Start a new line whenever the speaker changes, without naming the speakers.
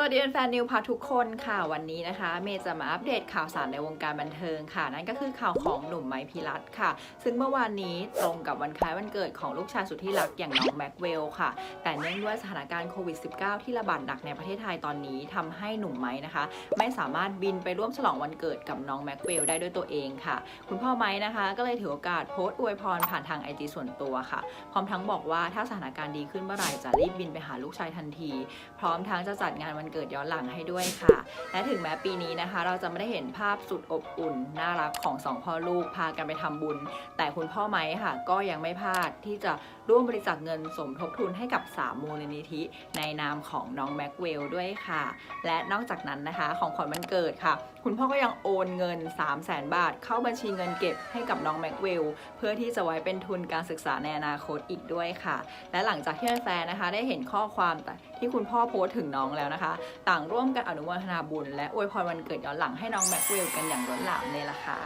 สวัสดีแฟนนิวพาทุกคนค่ะวันนี้นะคะ เมย์จะมาอัปเดตข่าวสารในวงการบันเทิงค่ะ นั่นก็คือข่าวของหนุ่มไมพิรัตค่ะ ซึ่งเมื่อวานนี้ตรงกับวันคล้ายวันเกิดของลูกชายสุดที่รักอย่างน้องแม็กเวลค่ะ แต่เนื่องด้วยสถานการณ์โควิด -19 ที่ระบาดหนักในประเทศไทยตอนนี้ทำให้หนุ่มไมค์นะคะ ไม่สามารถบินไปร่วมฉลองวันเกิดกับน้องแม็กเวลได้ด้วยตัวเองค่ะ คุณพ่อไมค์นะคะ ก็เลยถือโอกาสโพสต์อวยพรผ่านทางไอจีส่วนตัวค่ะพร้อมทั้งบอกว่าถ้าสถานการณ์ดีขึ้นเมื่อไหร่จะรีบบินไปหาลูกชายทันที พร้อมทั้งจะจัดงานวันเกิดย้อนหลังให้ด้วยค่ะ และถึงแม้ปีนี้นะคะ เราจะไม่ได้เห็นภาพสุดอบอุ่น น่ารักของสองพ่อลูกพากันไปทำบุญ แต่คุณพ่อไม้ค่ะ ก็ยังไม่พลาดที่จะร่วมบริจาคเงินสมทบทุนให้กับ3มูลนิธิ ในนามของน้องแม็กเวลด้วยค่ะ และนอกจากนั้นนะคะ ของขวัญวันเกิดค่ะ คุณพ่อก็ยังโอนเงิน 3 0 0แสนบาท เข้าบัญชีเงินเก็บให้กับน้องแม็กเวลเพื่อที่จะไว้เป็นทุนการศึกษาในอนาคตอีกด้วยค่ะ และหลังจากที่แฟนนะคะ ได้เห็นข้อความแต่ ที่คุณพ่อโพสถึงน้องแล้วนะคะ ต่างร่วมกันอนุโมทนาบุญ และอวยพรวันเกิดย้อนหลังให้น้องแม็กเวลกันอย่างล้นหลามเลยล่ะค่ะ